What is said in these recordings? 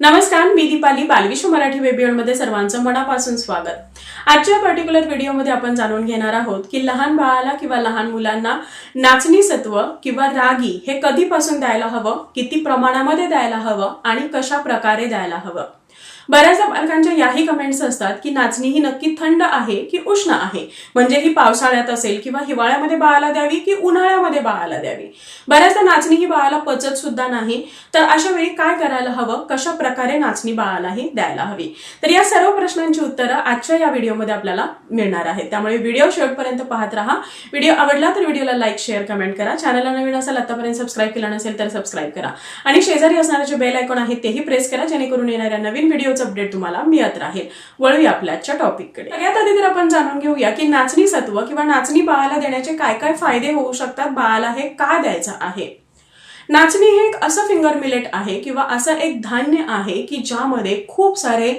नमस्कार मी दीपाली बालविश्व मराठी वेबियनमध्ये सर्वांचं मनापासून स्वागत. आजच्या पर्टिक्युलर व्हिडिओमध्ये आपण जाणून घेणार आहोत की लहान बाळाला किंवा लहान मुलांना नाचणी सत्व किंवा रागी हे कधीपासून द्यायला हवं किती प्रमाणामध्ये द्यायला हवं आणि कशा प्रकारे द्यायला हवं. बऱ्याचदा पालकांच्या याही कमेंट्स असतात की नाचणी ही नक्की थंड आहे की उष्ण आहे? म्हणजे ही पावसाळ्यात असेल किंवा हिवाळ्यामध्ये बाळाला द्यावी की उन्हाळ्यामध्ये बाळाला द्यावी? बऱ्याचदा नाचणी ही बाळाला पचत सुद्धा नाही. तर अशा वेळी काय करायला हवं? कशा प्रकारे नाचणी बाळालाही द्यायला हवी? तर या सर्व प्रश्नांची उत्तरं आजच्या या व्हिडिओमध्ये आपल्याला मिळणार आहेत. त्यामुळे व्हिडिओ शेवटपर्यंत पाहत राहा. व्हिडिओ आवडला तर व्हिडिओला लाईक शेअर कमेंट करा. चॅनलला नवीन असेल आतापर्यंत सबस्क्राईब केला नसेल तर सबस्क्राईब करा. आणि शेजारी असणारे जे बेल आयकॉन आहे तेही प्रेस करा जेणेकरून येणाऱ्या नवीन व्हिडिओ व्हिडिओचं अपडेट तुम्हाला मिळत राहील. वळूया आपल्या आजच्या टॉपिककडे सगळ्यात आधी तर आपण जाणून घेऊया की नाचणी सत्व किंवा नाचणी बाळाला देण्याचे काय काय फायदे होऊ शकतात? बाळाला हे का द्यायचं आहे? नाचणी हे एक असं फिंगर मिलेट आहे किंवा असं एक धान्य आहे की ज्यामध्ये खूप सारे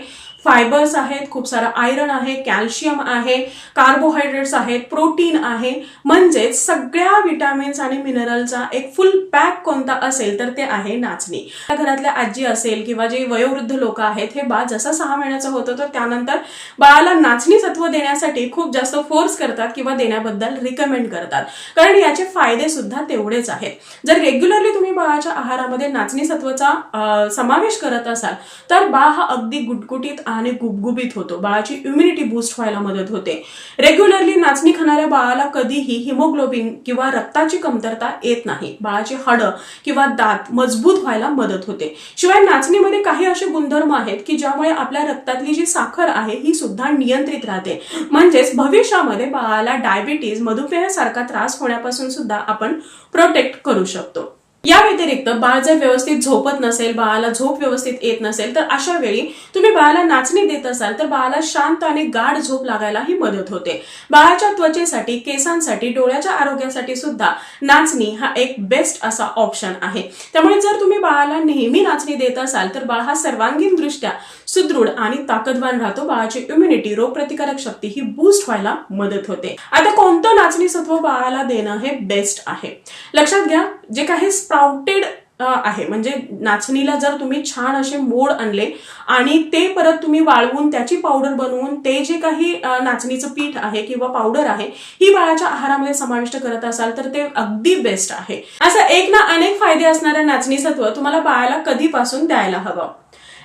फायबर्स आहेत खूप सारं आयरन आहे कॅल्शियम आहे कार्बोहायड्रेट्स आहेत प्रोटीन आहे. म्हणजेच सगळ्या विटामिन्स आणि मिनरलचा एक फुल पॅक कोणता असेल तर ते आहे नाचणी. घरातल्या आजी असेल किंवा जे वयोवृद्ध लोक आहेत हे बाळ जसं सहा महिन्याचं होतं तर त्यानंतर बाळाला नाचणी सत्व देण्यासाठी खूप जास्त फोर्स करतात किंवा देण्याबद्दल रिकमेंड करतात. कारण याचे फायदे सुद्धा तेवढेच आहेत. जर रेग्युलरली तुम्ही बाळाच्या आहारामध्ये नाचणी सत्वचा समावेश करत असाल तर बाळ हा अगदी गुटगुटीत आणि गुबगुबीत होतो. बाळाची इम्युनिटी बूस्ट व्हायला मदत होते. रेग्युलरली नाचणी खाणाऱ्या बाळाला कधीही हिमोग्लोबिन किंवा रक्ताची कमतरता येत नाही. बाळाची हाडं किंवा दात मजबूत व्हायला मदत होते. शिवाय नाचणीमध्ये काही असे गुणधर्म आहेत की ज्यामुळे आपल्या रक्तातली जी साखर आहे ही सुद्धा नियंत्रित राहते. म्हणजेच भविष्यामध्ये बाळाला डायबिटीज मधुमेह सारखा त्रास होण्यापासून सुद्धा आपण प्रोटेक्ट करू शकतो. या व्यतिरिक्त बाळ जर व्यवस्थित झोपत नसेल बाळाला झोप व्यवस्थित येत नसेल तर अशा वेळी तुम्ही बाळाला नाचणी देत असाल तर बाळाला शांत आणि गाढ झोप लागायला ही मदत होते. बाळाच्या त्वचेसाठी केसांसाठी डोळ्याच्या आरोग्यासाठी सुद्धा नाचणी हा एक बेस्ट असा ऑप्शन आहे. त्यामुळे जर तुम्ही बाळाला नेहमी नाचणी देत असाल तर बाळ हा सर्वांगीण दृष्ट्या सुदृढ आणि ताकदवान राहतो. बाळाची इम्युनिटी रोगप्रतिकारक शक्ती ही बूस्ट व्हायला मदत होते. आता कोणतं नाचणी सत्व बाळाला देणं हे बेस्ट आहे? लक्षात घ्या जे काही स्प्राउटेड आहे. म्हणजे नाचणीला जर तुम्ही छान असे मोड आणले आणि ते परत तुम्ही वाळवून त्याची पावडर बनवून ते जे काही नाचणीचं पीठ आहे किंवा पावडर आहे ही बाळाच्या आहारामध्ये समाविष्ट करत असाल तर ते अगदी बेस्ट आहे. असं एक ना अनेक फायदे असणारं नाचणी सत्व तुम्हाला बाळाला कधीपासून द्यायला हवं.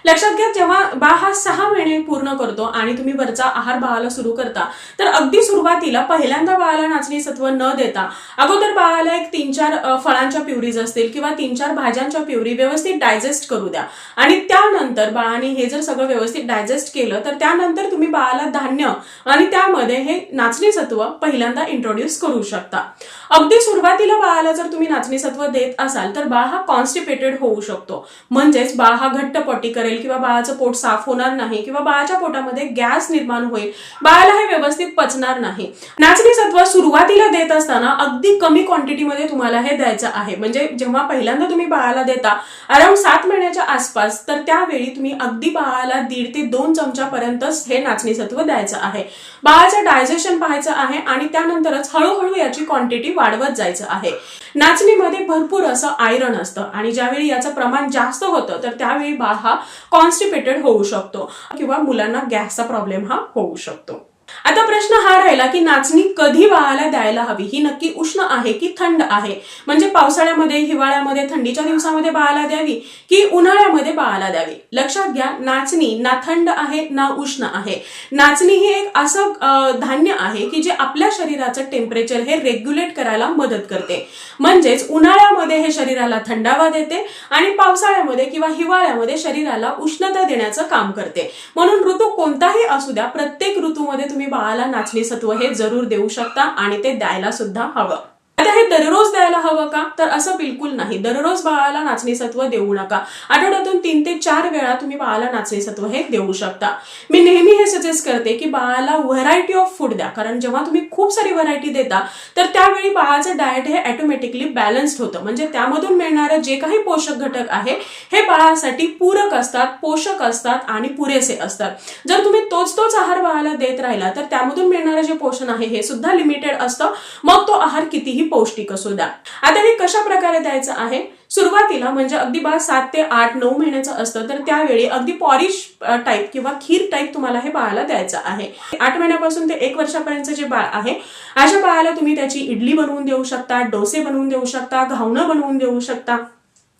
लक्षात घ्या जेव्हा बाळ हा सहा महिने पूर्ण करतो आणि तुम्ही वरचा आहार बाळाला सुरू करता तर अगदी सुरुवातीला पहिल्यांदा बाळाला नाचणी सत्व न देता अगोदर बाळाला एक तीन चार फळांच्या प्युरीज असतील किंवा तीन चार भाज्यांच्या प्युरी व्यवस्थित डायजेस्ट करू द्या. आणि त्यानंतर बाळाने हे जर सगळं व्यवस्थित डायजेस्ट केलं तर त्यानंतर तुम्ही बाळाला धान्य आणि त्यामध्ये हे नाचणी सत्व पहिल्यांदा इंट्रोड्यूस करू शकता. अगदी सुरुवातीला बाळाला जर तुम्ही नाचणी सत्व देत असाल तर बाळ हा कॉन्स्टिपेटेड होऊ शकतो. म्हणजेच बाळ हा घट्ट पटी करेल किंवा बाळाचं पोट साफ होणार नाही किंवा बाळाच्या पोटामध्ये गॅस निर्माण होईल बाळाला हे व्यवस्थित पचणार नाही. नाचणी सत्व सुरुवातीला देत असताना अगदी कमी क्वांटिटीमध्ये तुम्हाला हे द्यायचं आहे. म्हणजे जेव्हा पहिल्यांदा तुम्ही बाळाला देता अराउंड सात महिन्याच्या आसपास तर त्यावेळी तुम्ही अगदी बाळाला दीड ते दोन चमच्यापर्यंतच हे नाचणी सत्व द्यायचं आहे. बाळाचं डायजेशन पाहायचं आहे आणि त्यानंतरच हळूहळू याची क्वांटिटी वाढवत जायचं आहे. नाचणीमध्ये भरपूर असं आयरन असतं. आणि ज्यावेळी याचं प्रमाण जास्त होतं तर त्यावेळी बाळ हा कॉन्स्टिपेटेड होऊ शकतो. किंवा मुलांना गॅसचा प्रॉब्लेम हा होऊ शकतो. आता प्रश्न हा राहिला की नाचणी कधी बाळाला द्यायला हवी? ही नक्की उष्ण आहे की थंड आहे? म्हणजे पावसाळ्यामध्ये हिवाळ्यामध्ये थंडीच्या दिवसामध्ये बाळाला द्यावी की उन्हाळ्यामध्ये बाळाला द्यावी? लक्षात घ्या नाचणी ना थंड आहे ना उष्ण आहे. नाचणी हे एक असं धान्य आहे की जे आपल्या शरीराचं टेम्परेचर हे रेग्युलेट करायला मदत करते. म्हणजेच उन्हाळ्यामध्ये हे शरीराला थंडावा देते आणि पावसाळ्यामध्ये किंवा हिवाळ्यामध्ये शरीराला उष्णता देण्याचं काम करते. म्हणून ऋतू कोणताही असू द्या प्रत्येक ऋतूमध्ये तुम्ही बाळाला नाचणी सत्व हे जरूर देऊ शकता आणि ते द्यायला सुद्धा हवं. आता हे दररोज द्यायला हवं का? तर असं बिलकुल नाही. दररोज बाळाला नाचणी सत्व देऊ नका. आठवड्यातून तीन ते चार वेळा तुम्ही बाळाला नाचणी सत्व हे देऊ शकता. मी नेहमी हे सजेस्ट करते की बाळाला व्हरायटी ऑफ फूड द्या. कारण जेव्हा तुम्ही खूप सारी व्हरायटी देता तर त्यावेळी बाळाचं डाएट हे ऑटोमॅटिकली बॅलन्स्ड होतं. म्हणजे त्यामधून मिळणारं जे काही पोषक घटक आहे हे बाळासाठी पूरक असतात पोषक असतात आणि पुरेसे असतात. जर तुम्ही तोच तोच आहार बाळाला देत राहिला तर त्यामधून मिळणारं जे पोषण आहे हे सुद्धा लिमिटेड असतं. मग तो आहार कितीही पौष्टिक असू द्या. आता हे कशा प्रकारे द्यायचं आहे? सुरुवातीला म्हणजे अगदी बाळ सात ते आठ नऊ महिन्याचं असतं तर त्यावेळी अगदी पॉरिश टाईप किंवा खीर टाईप तुम्हाला हे बाळाला द्यायचं आहे. आठ महिन्यापासून ते एक वर्षापर्यंत जे बाळ आहे अशा बाळाला तुम्ही त्याची इडली बनवून देऊ शकता डोसे बनवून देऊ शकता घावणं बनवून देऊ शकता.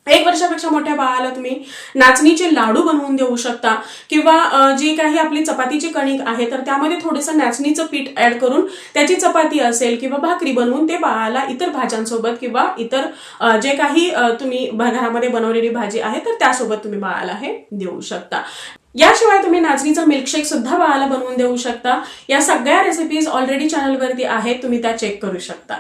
एक वर्षापेक्षा मोठ्या बाळाला तुम्ही नाचणीचे लाडू बनवून देऊ शकता किंवा जी काही आपली चपातीची कणिक आहे तर त्यामध्ये थोडंसं नाचणीचं पीठ ऍड करून त्याची चपाती असेल किंवा भाकरी बनवून ते बाळाला इतर भाज्यांसोबत किंवा इतर जे काही तुम्ही घरामध्ये बनवलेली भाजी आहे तर त्यासोबत तुम्ही बाळाला हे देऊ शकता. याशिवाय तुम्ही नाचणीचं मिल्कशेक सुद्धा बाळाला बनवून देऊ शकता. या सगळ्या रेसिपीज ऑलरेडी चॅनलवरती आहेत तुम्ही त्या चेक करू शकता.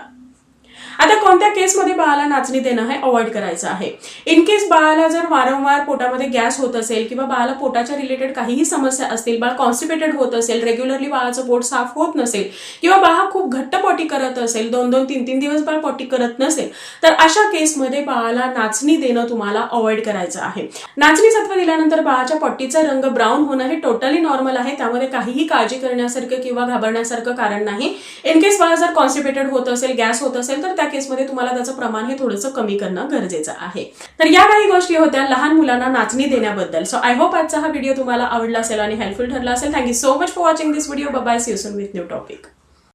आता कोणत्या केसमध्ये बाळाला नाचणी देणं हे अवॉइड करायचं आहे? इन केस बाळाला जर वारंवार पोटामध्ये गॅस होत असेल किंवा बाळाला पोटाच्या रिलेटेड काहीही समस्या असतील बाळ कॉन्स्टिपेटेड होत असेल रेग्युलरली बाळाचं पोट साफ होत नसेल किंवा बाळ खूप घट्ट पोटी करत असेल दोन दोन तीन तीन दिवस बाळ पोटी करत नसेल तर अशा केसमध्ये बाळाला नाचणी देणं तुम्हाला अवॉइड करायचं आहे. नाचणी सत्व दिल्यानंतर बाळाच्या पट्टीचा रंग ब्राऊन होणं हे टोटली नॉर्मल आहे. त्यामध्ये काहीही काळजी करण्यासारखं किंवा घाबरण्यासारखं कारण नाही. इन केस बाळ जर कॉन्स्टिपेटेड होत असेल गॅस होत असेल तर त्या केसमध्ये तुम्हाला त्याचं प्रमाण हे थोडंसं कमी करणं गरजेचं आहे. तर या काही गोष्टी होत्या लहान मुलांना नाचणी देण्याबद्दल. सो आय होप आजचा हा व्हिडिओ तुम्हाला आवडला असेल आणि हेल्पफुल ठरला असेल. Thank you so much for watching this video bye see with new topic